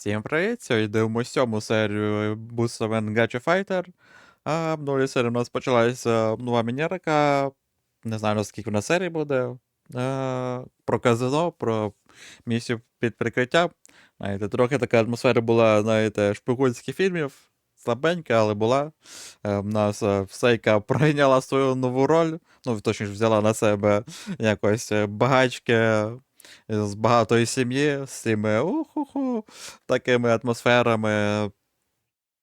Всім привіт! Сьогодні дивимося сьому серію Busaman Gacha Fighter. А в новій серії у нас почалася нова мінерика. Не знаю, наскільки вона серії буде. А, про казино, про місію під прикриттям. Знаєте, трохи така атмосфера була, знаєте, шпигунських фільмів. Слабенька, але була. Е, В нас е, Сейка прийняла свою нову роль. Ну, точніше, взяла на себе якось е, багачки з багатої сім'ї, з цими уху такими атмосферами.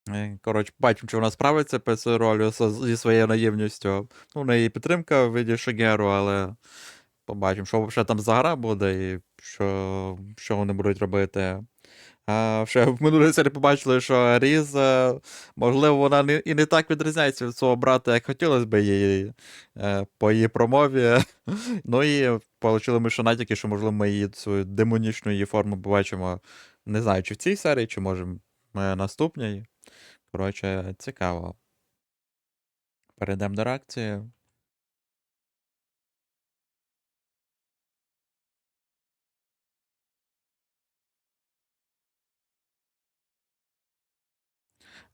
Е, Коротше, бачимо, чи вона справиться під цією ролью зі своєю наївністю. Ну, в неї підтримка в виді Шигеру, але побачимо, що взагалі там за гра буде і що, що вони будуть робити. А ще в минулій серії побачили, що Різ, е, можливо, вона не, і не так відрізняється від свого брата, як хотілося б їй е, по її промові. Ну і отримали ми ще натяки, що, можливо, ми її свою демонічну її форму побачимо. Не знаю, чи в цій серії, чи може в наступній. Коротше, цікаво. Перейдемо до реакції.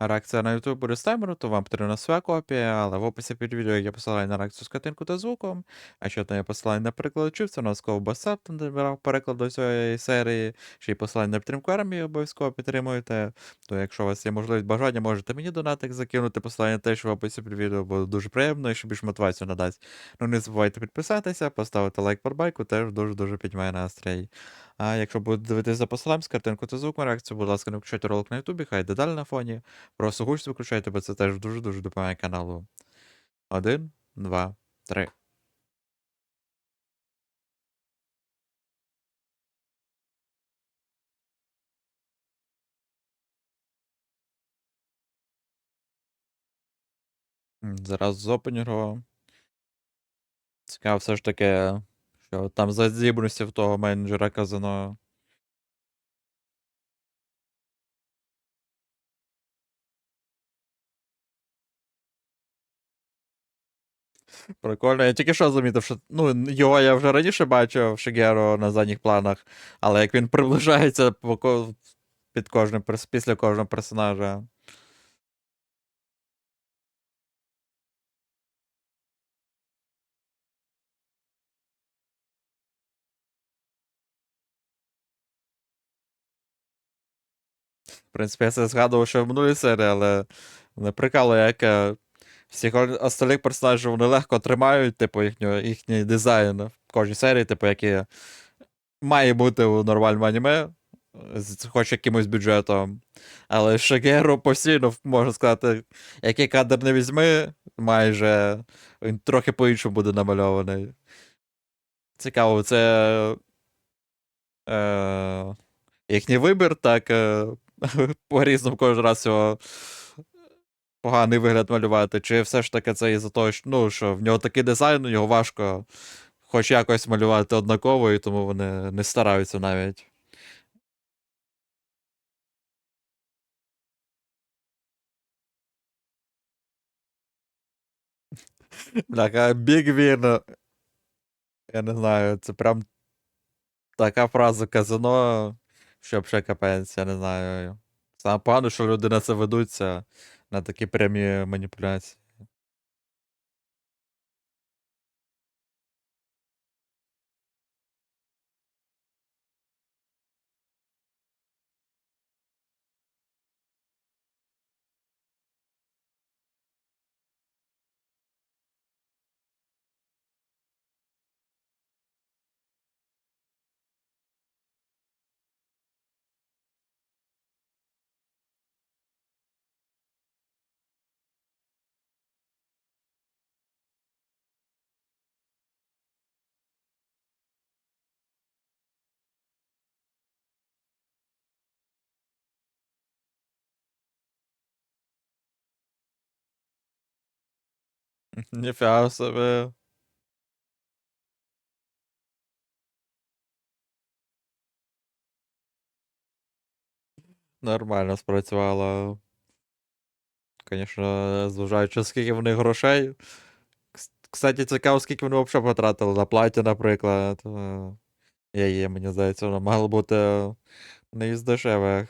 Реакція на YouTube буде з таймеру, то вам потрібна своя копія, але в описі під відео є посилання на реакцію з картинкою та звуком. А ще там є посилання на перекладачів, це у нас ковбаса, там де брав переклад до цієї серії. Ще й посилання на підтримку армії обов'язково підтримуєте. То якщо у вас є можливість бажання, можете мені донатик закинути, посилання теж в описі під відео, буде дуже приємно і ще більш мотивацію надасть. Ну не забувайте підписатися, поставити лайк под байку, теж дуже-дуже піднімає настрій. А якщо будете дивитися за посиланням з картинку та звуком реакцію, будь ласка, не включайте ролик на Ютубі, хай йде далі на фоні. Просто гучно виключайте, бо це теж дуже-дуже допомагає каналу. Один, два, три. Зараз з опенінгу. Цікаво все ж таки, що там за здібності в того менеджера казино. Прикольно. Я тільки що замітив, що ну, його я вже раніше бачив Шигеро на задніх планах, але як він приближається по під кожним після кожного персонажа. Принципі, я це згадував ще в минулій серії, але не прикалує, як е, всіх остальних персонажів вони легко тримають, типу, їхню, їхній дизайн в кожній серії, типу, який має бути у нормальному аніме, з хоч якимось бюджетом. Але Шагеру постійно, можна сказати, який кадр не візьми, майже він трохи по-іншому буде намальований. Цікаво, це. Е, їхній вибір, так е, по-різному кожен раз його поганий вигляд малювати. Чи все ж таки це із-за того, що, ну, що в нього такий дизайн, його важко хоч якось малювати однаково, і тому вони не стараються навіть. Big Win. Я не знаю, це прям така фраза казино, що ще капець, я не знаю. Саме погано, що люди на це ведуться, на такі прямі маніпуляції. Ніфіга собі. Нормально спрацювало. Звісно, зважаючи, скільки в них грошей. Кстати, цікаво, скільки вони взагалі потратили на платі, наприклад. Е, Я є, мені здається, воно мало бути не із дешевих.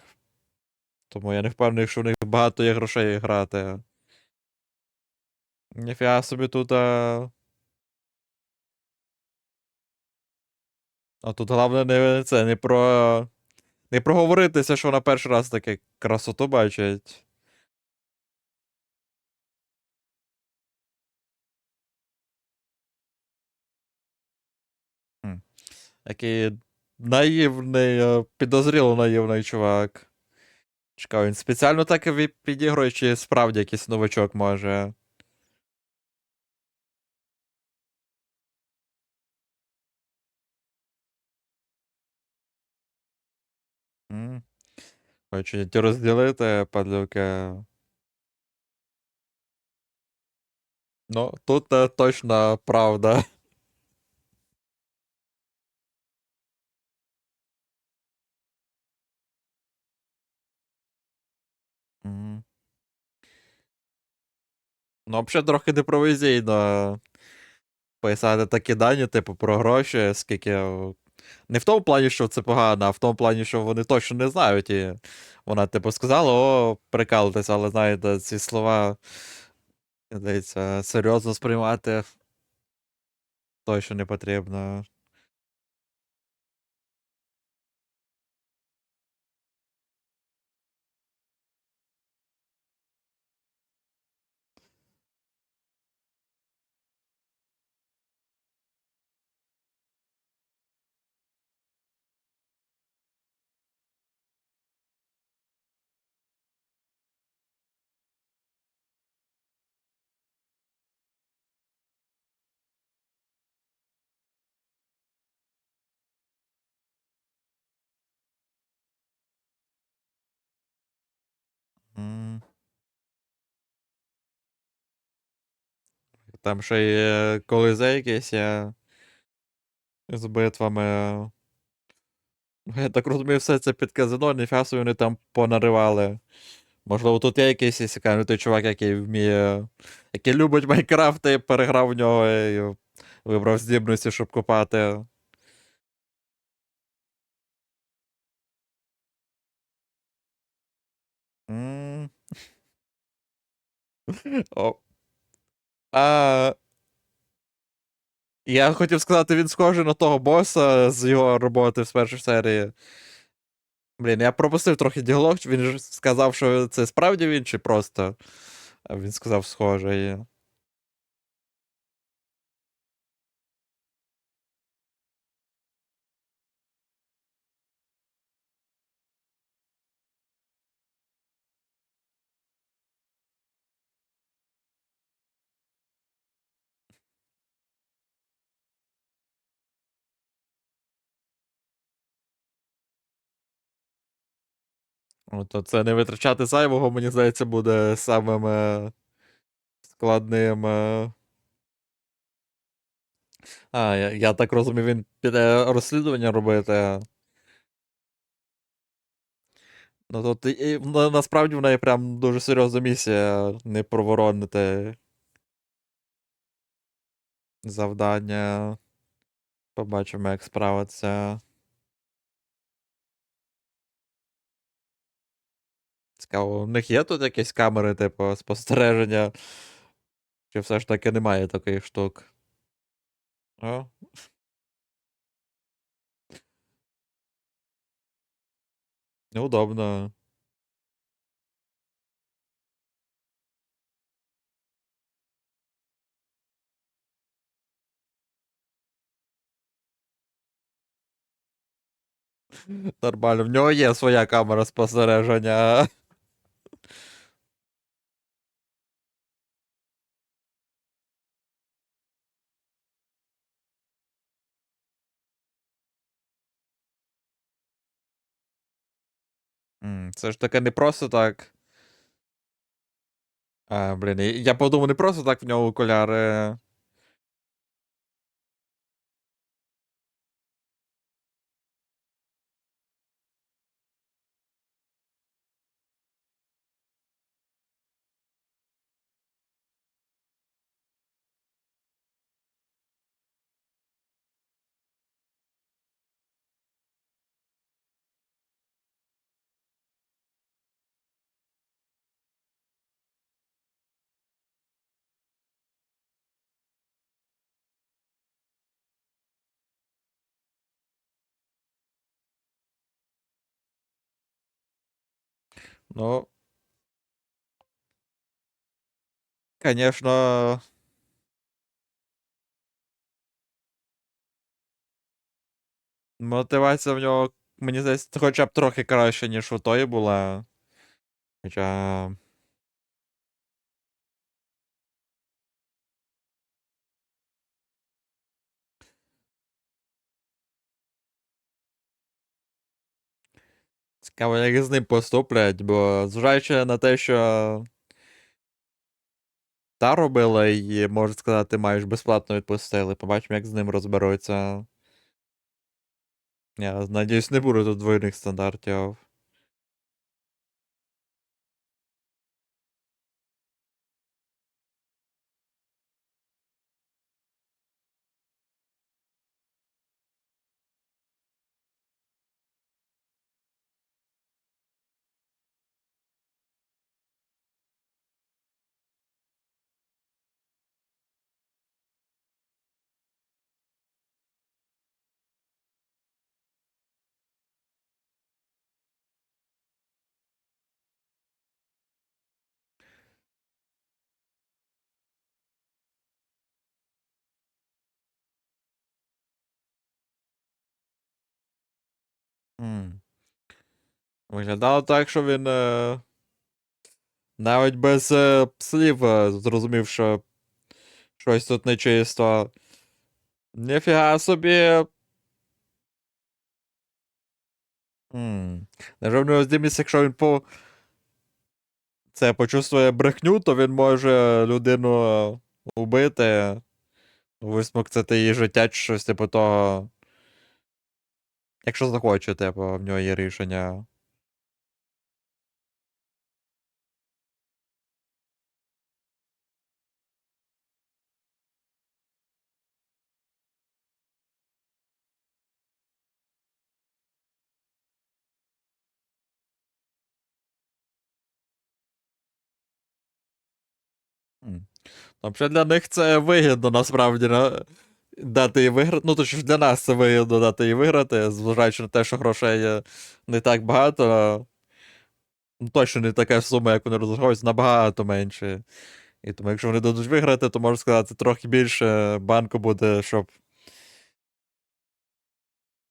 Тому я не впевнений, що в них багато є грошей грати. Ніфіга собі тут. А... а тут головне не це не про. Не проговоритися, що вона перший раз таке красоту бачить. Який наївний, е, підозріло наївний чувак. Чекав, він спеціально так підігрує, чи справді якийсь новачок може. М. Хочуть розділити, падлюки. Ну, тут е, точно правда. Ну, взагалі, трохи непровизійно писати такі дані, типу, про гроші, скільки. Не в тому плані, що це погано, а в тому плані, що вони точно не знають. І вона, типу, сказала, о, прикалуйтесь, але знаєте, ці слова, здається, серйозно сприймати точно не потрібно. Там ще є колизе якесь є з битвами. Я так розумію, все це під казино, ніфіга собі вони там понаривали. Можливо, тут є якийсь ісікай, той чувак, який вміє. який любить Майнкрафт і переграв в нього і вибрав здібності, щоб копати. М. А. Я хотів сказати, він схожий на того боса з його роботи з першої серії. Блін, я пропустив трохи діалог, він ж сказав, що це справді він, чи просто. А він сказав схожий. От це не витрачати зайвого, мені здається, буде самим е, складним. Е... А, я, я так розумію, він піде розслідування робити. Ну тут і, на- насправді в неї прям дуже серйозна місія не проворонити завдання. Побачимо, як справиться. Цікаво, у них є тут якісь камери, типу, спостереження? Чи все ж таки немає таких штук? О. Неудобно. Нормально, в нього є своя камера спостереження. Це ж таке не просто так. А, блін, я подумав, не просто так в нього окуляри. Ну. Конечно. Мотивація в нього, мені здається, хоча б трохи краще, ніж у тої була. Хоча. Цікаво, як з ним поступлять, бо зважаючи на те, що та робила і, можна сказати, майже безплатно відпустили. Побачимо, як з ним розберуться. Я надіюсь, не буде тут двойних стандартів. Виглядало так, що він е... навіть без е... слів е... зрозумів, що щось тут нечисто. Ніфіга собі. М. Невже в нього здібність, якщо він по. Це почувствує брехню, то він може людину убити, висмоктати її життя чи щось типу того. Якщо захоче, типу, в нього є рішення. Взагалі для них це вигідно насправді на... дати їй виграти. Ну, точніше, для нас це вигідно дати їй виграти, зважаючи на те, що грошей є не так багато. Ну, точно не така сума, як вони розраховують, набагато менше. І тому, якщо вони дадуть виграти, то можна сказати, трохи більше банку буде, щоб.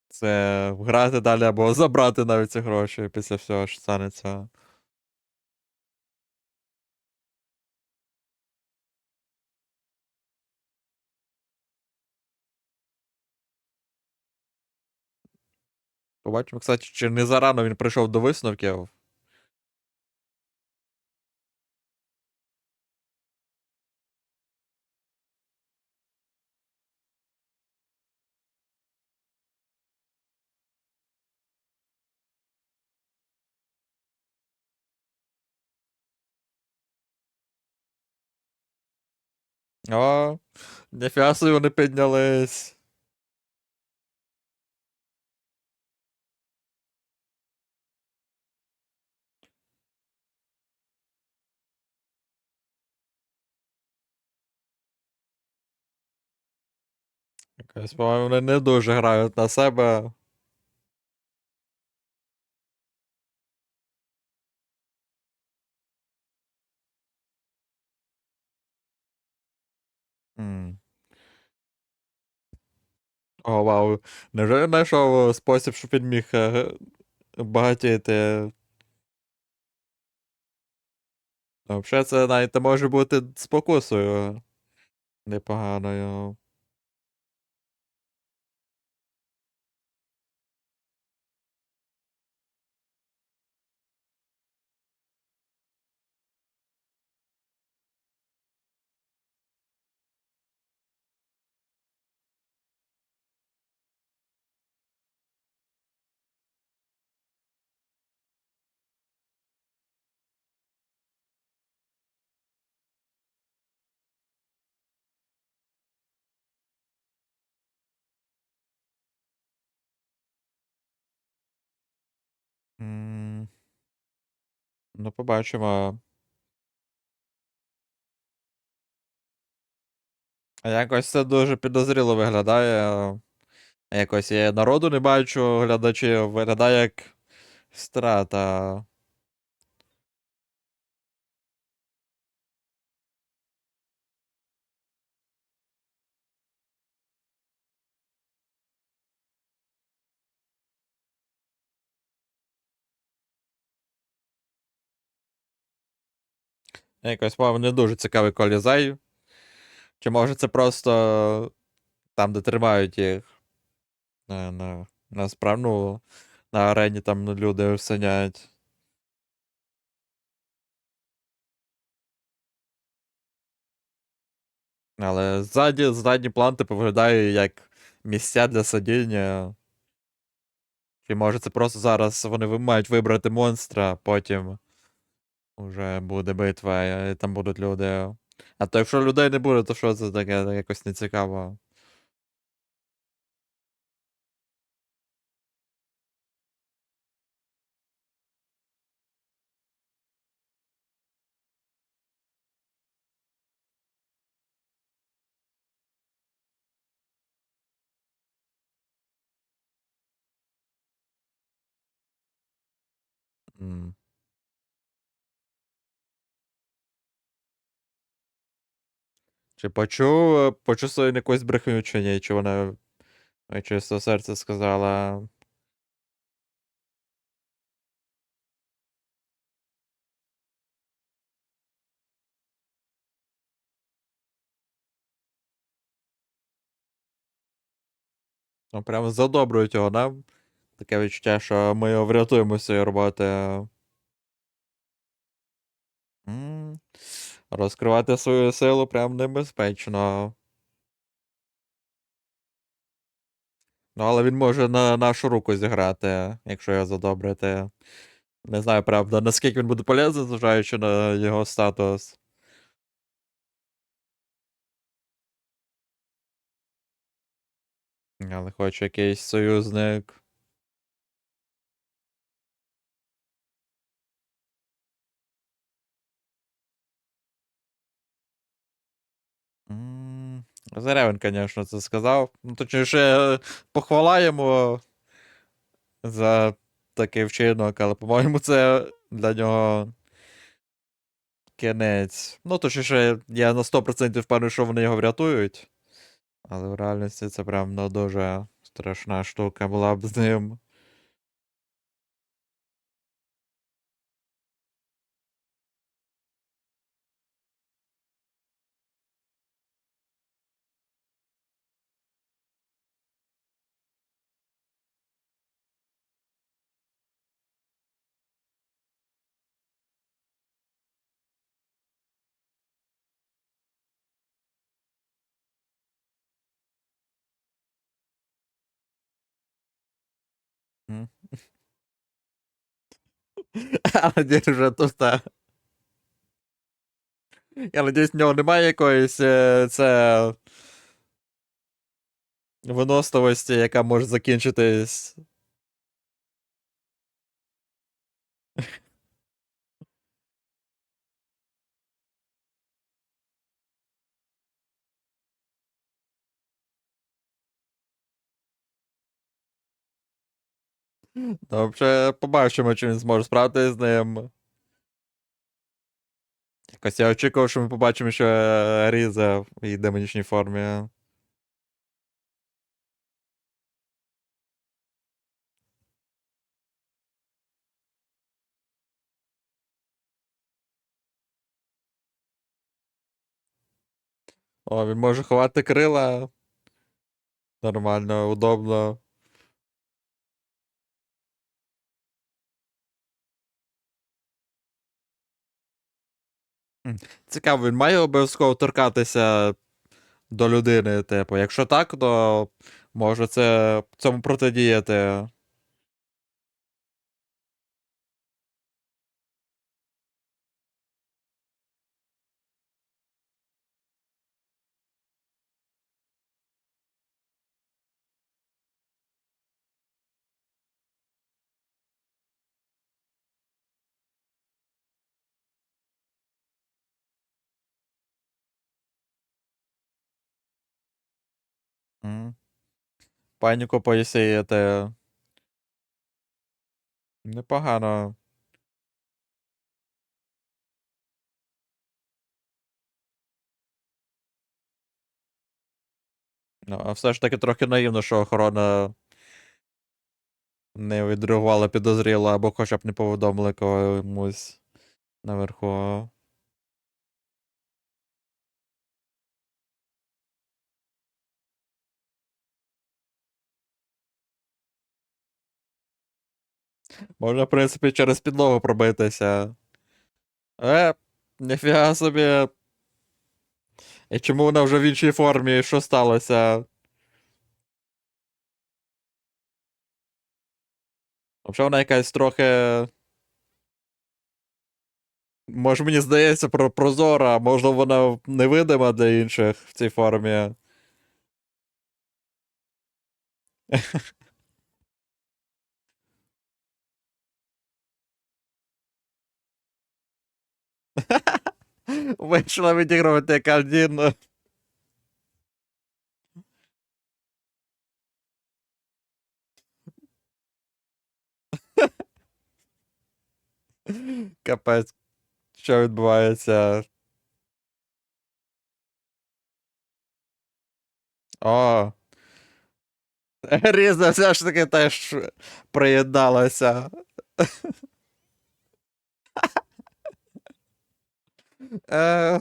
Це грати далі або забрати навіть ці гроші після всього, що станеться. Побачимо, кстати, чи не зарано він прийшов до висновків. О, ніфіга собі вони піднялись. Якось, по-моєму, вони не дуже грають на себе. М. О, вау. Невже знайшов спосіб, щоб він міг е... багатіти? Взагалі, це навіть може бути спокусою непоганою. Ну, побачимо. Якось це дуже підозріло виглядає. Якось я народу не бачу глядачів, виглядає як страта. Якось, по не дуже цікавий колізей. Чи може це просто там, де тримають їх. На, на, на справну на арені там люди сидять. Але ззаді, задній план типу виглядає як місця для сидіння. Чи може це просто зараз вони мають вибрати монстра, потім вже буде битва, і там будуть люди. А то якщо людей не буде, то що це таке якось нецікаво. М. Чи почув, почув свою якусь брехню чи ні? Чи вона від чистого серця сказала. Ну, прямо задобрують його, да? Таке відчуття, що ми його цієї роботи. Розкривати свою силу прям небезпечно. Ну, але він може на нашу руку зіграти, якщо його задобрити. Не знаю, правда, наскільки він буде полезний, зважаючи на його статус. Але хоч якийсь союзник. Він, звісно, це сказав. Ну, точніше, похвала йому за такий вчинок, але, по-моєму, це для нього кінець. Ну, точніше, я на 100% впевнений, що вони його врятують. Але в реальності це прям ну, дуже страшна штука була б з ним. Я надіюсь, вже тут. Я надіюсь, в нього немає якоїсь е, це. Виносливості, яка може закінчитись. Взагалі, побачимо, чи він зможе справитися з ним. Якось я очікував, що ми побачимо ще е, Різа в її демонічній формі. О, він може ховати крила. Нормально, удобно. Цікаво, він має обов'язково торкатися до людини, типу. Якщо так, то може це цьому протидіяти. Паніку посіяти. Непогано. Ну, а все ж таки трохи наївно, що охорона не відреагувала підозріло або хоча б не повідомили комусь наверху. Можна, в принципі, через підлогу пробитися. Е, ніфіга собі. І чому вона вже в іншій формі? Що сталося? Взагалі вона якась трохи. Може, мені здається, про прозора, може вона невидима для інших в цій формі. Вийшла відігрувати як один. Капець. Що відбувається? О. Різа все ж таки теж приєдналася. Е...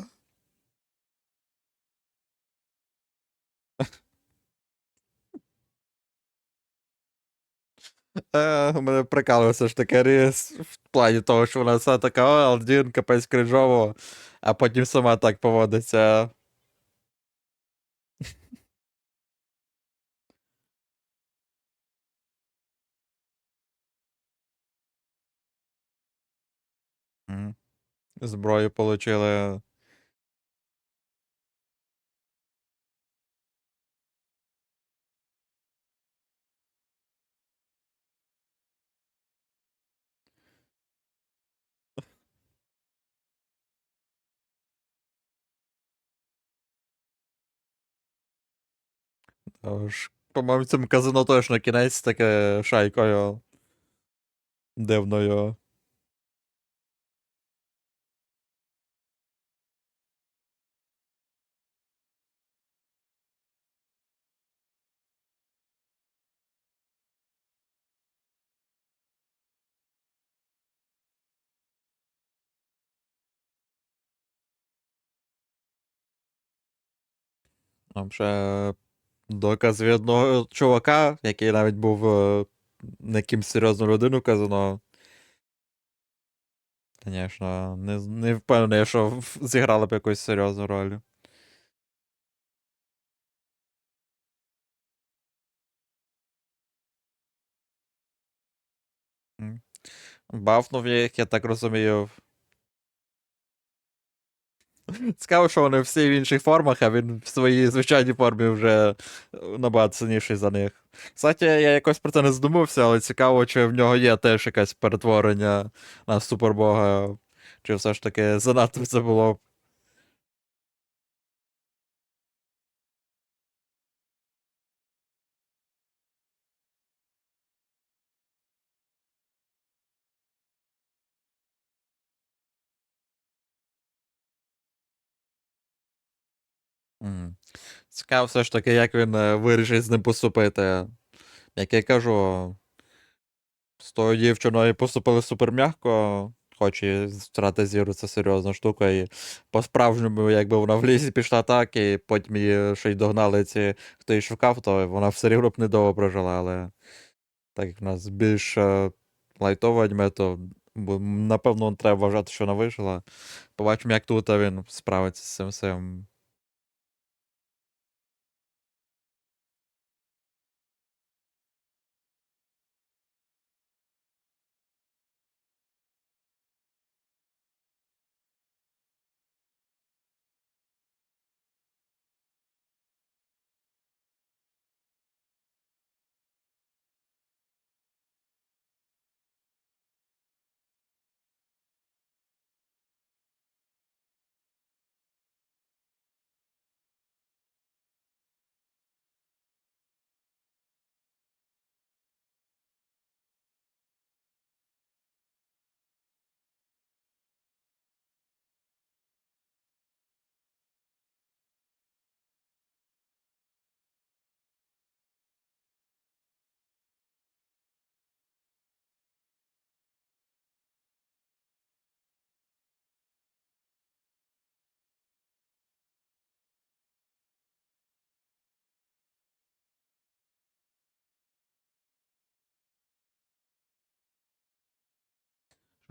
Е, мене прикалується ж таке ріс в плані того, що вона все така, о, Алдін, капець крижово, а потім сама так поводиться. Зброю. Тож, по-моєму, цьому казино точно кінець таке шайкою дивною. Ще доказ від одного чувака, який навіть був е, не якимсь серйозною людиною в казино. Звісно, не, не впевнений, що зіграла б якусь серйозну роль. Бафнув їх, я так розумію. Цікаво, що вони всі в інших формах, а він в своїй звичайній формі вже набагато сильніший за них. Кстати, я якось про це не задумався, але цікаво, чи в нього є теж якесь перетворення на супербога, чи все ж таки занадто це було. Цікаво все ж таки, як він е, вирішить з ним поступити. Як я кажу, з тою дівчиною поступили супер м'яко, хоч і втрата зіру це серйозна штука. І по-справжньому, якби вона в лісі пішла так, і потім її ще й догнали ці, хто її шукав, то вона все рівно б недовго прожила, але так як в нас більш е, лайтове аніме, то напевно треба вважати, що вона вижила. Побачимо, як тут він справиться з цим всім.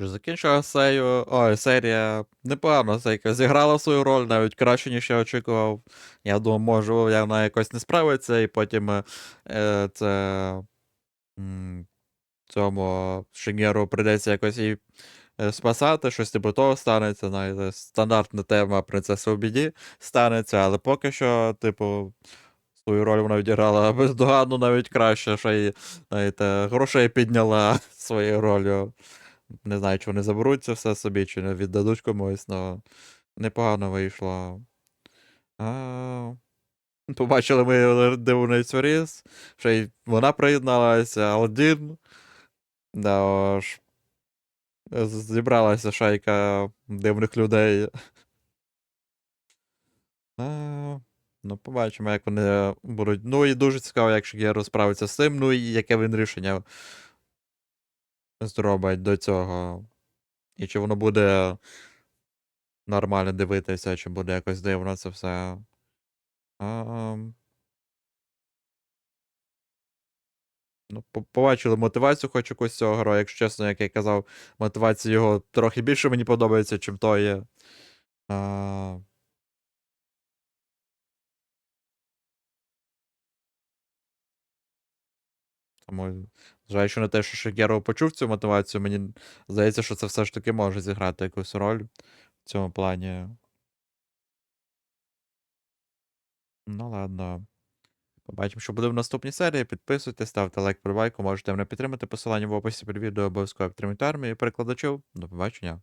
Вже. Ой, серія непогано сейка зіграла свою роль, навіть краще, ніж я очікував. Я думав, може, вона якось не справиться, і потім е, е, це цьому Шигеру прийдеться якось її е, спасати, щось типу того станеться. Знаєте, стандартна тема принцеси у біді станеться, але поки що, типу, свою роль вона відіграла бездоганно, навіть краще, що й, грошей підняла своєю ролью. Не знаю, чи вони заберуть це все собі, чи не віддадуть комусь, але непогано вийшло. А... Побачили ми дивницю Ріс, ще й вона приєдналася, Алдін. Да, ж. Зібралася шайка дивних людей. А, ну, побачимо, як вони будуть. Ну і дуже цікаво, як Шигеру справиться з цим, ну і яке він рішення зробить до цього. І чи воно буде нормально дивитися, чи буде якось дивно це все. А, Ну, побачили мотивацію хоч якусь цього героя. Якщо чесно, як я казав, мотивація його трохи більше мені подобається, чим то є. А... Тому, зважаючи на те, що Шигеро почув цю мотивацію, мені здається, що це все ж таки може зіграти якусь роль в цьому плані. Ну, ладно. Побачимо, що буде в наступній серії. Підписуйтесь, ставте лайк, подобайку, можете мене підтримати. Посилання в описі під відео обов'язково підтримуйте армію і перекладачів. До побачення.